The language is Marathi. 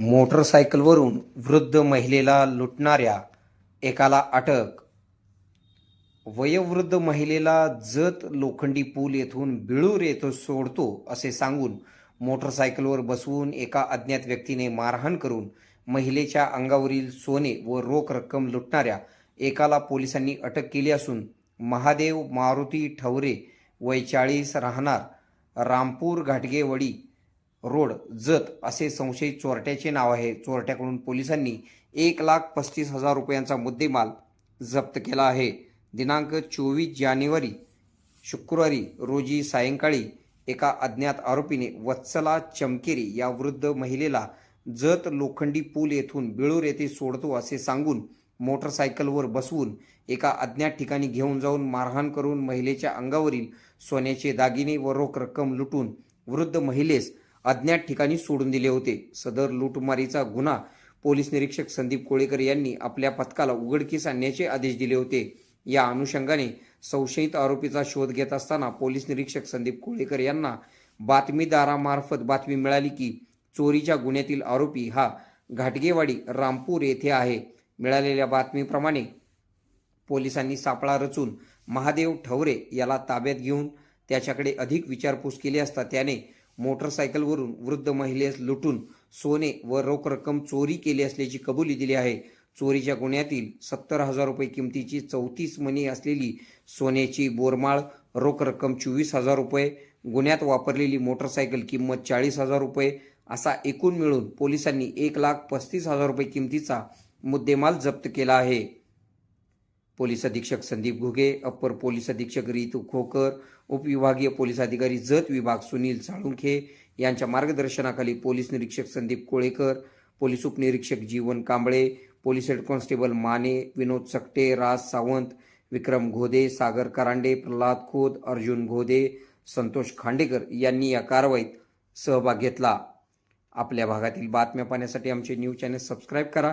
मोटरसायकलवरून वृद्ध महिलेला लुटणाऱ्या एकाला अटक. वयोवृद्ध महिलेला जत लोखंडी पूल येथून बिळूर येथे सोडतो असे सांगून मोटरसायकलवर बसवून एका अज्ञात व्यक्तीने मारहाण करून महिलेच्या अंगावरील सोने व रोख रक्कम लुटणाऱ्या एकाला पोलिसांनी अटक केली असून महादेव मारुती ठवरे वय चाळीस राहणार रामपूर घाटगेवडी रोड जत असे संशयित चोरट्याचे नाव आहे. चोरट्याकडून पोलिसांनी एक लाख पस्तीस हजार रुपयांचा मुद्देमाल जप्त केला आहे. दिनांक चोवीस जानेवारी शुक्रवारी रोजी सायंकाळी एका अज्ञात आरोपीने वत्सला चमकेरी या वृद्ध महिलेला जत लोखंडी पूल येथून बिळूर येथे सोडतो असे सांगून मोटरसायकलवर बसवून एका अज्ञात ठिकाणी घेऊन जाऊन मारहाण करून महिलेच्या अंगावरील सोन्याचे दागिने व रोख रक्कम लुटून वृद्ध महिलेस अज्ञात ठिकाणी सोडून दिले होते. सदर लूटमारीचा गुन्हा पोलीस निरीक्षक संदीप कोळेकर यांनी आपल्या पथकाला उघडकीस आणण्याचे आदेश दिले होते. या अनुषंगाने संशयित आरोपीचा शोध घेत असताना पोलीस निरीक्षक संदीप कोळेकर यांना बातमीदारामार्फत बातमी मिळाली की चोरीच्या गुन्ह्यातील आरोपी हा घाटगेवाडी रामपूर येथे आहे. मिळालेल्या बातमीप्रमाणे पोलिसांनी सापळा रचून महादेव ठवरे याला ताब्यात घेऊन त्याच्याकडे अधिक विचारपूस केली असता त्याने मोटरसायकलवरून वृद्ध महिलेस लुटून सोने व रोख रक्कम चोरी केली असल्याची कबुली दिली आहे. चोरीच्या गुन्ह्यातील सत्तर हजार रुपये किमतीची चौतीस मणी असलेली सोन्याची बोरमाळ रोख रक्कम चोवीस हजार रुपये गुन्ह्यात वापरलेली मोटरसायकल किंमत चाळीस हजार रुपये असा एकूण मिळून पोलिसांनी एक लाख पस्तीस हजार रुपये किमतीचा मुद्देमाल जप्त केला आहे. पोलीस अधीक्षक संदीप घुगे अप्पर पोलीस अधीक्षक रितू खोकर उपविभागीय पोलीस अधिकारी जत विभाग सुनील साळुंखे यांच्या मार्गदर्शनाखाली पोलीस निरीक्षक संदीप कोळेकर पोलीस उपनिरीक्षक Jeevan Kamble police head constable Mane Vinod Sakate Raj Sawant Vikram Ghode Sagar Karande Pralhad Khod Arjun Ghode Santosh Khandekar यांनी या कारवाईत सहभाग घेतला. आपल्या भागातील बातम्या पाहण्यासाठी आमचे न्यूज चॅनल सबस्क्राईब करा.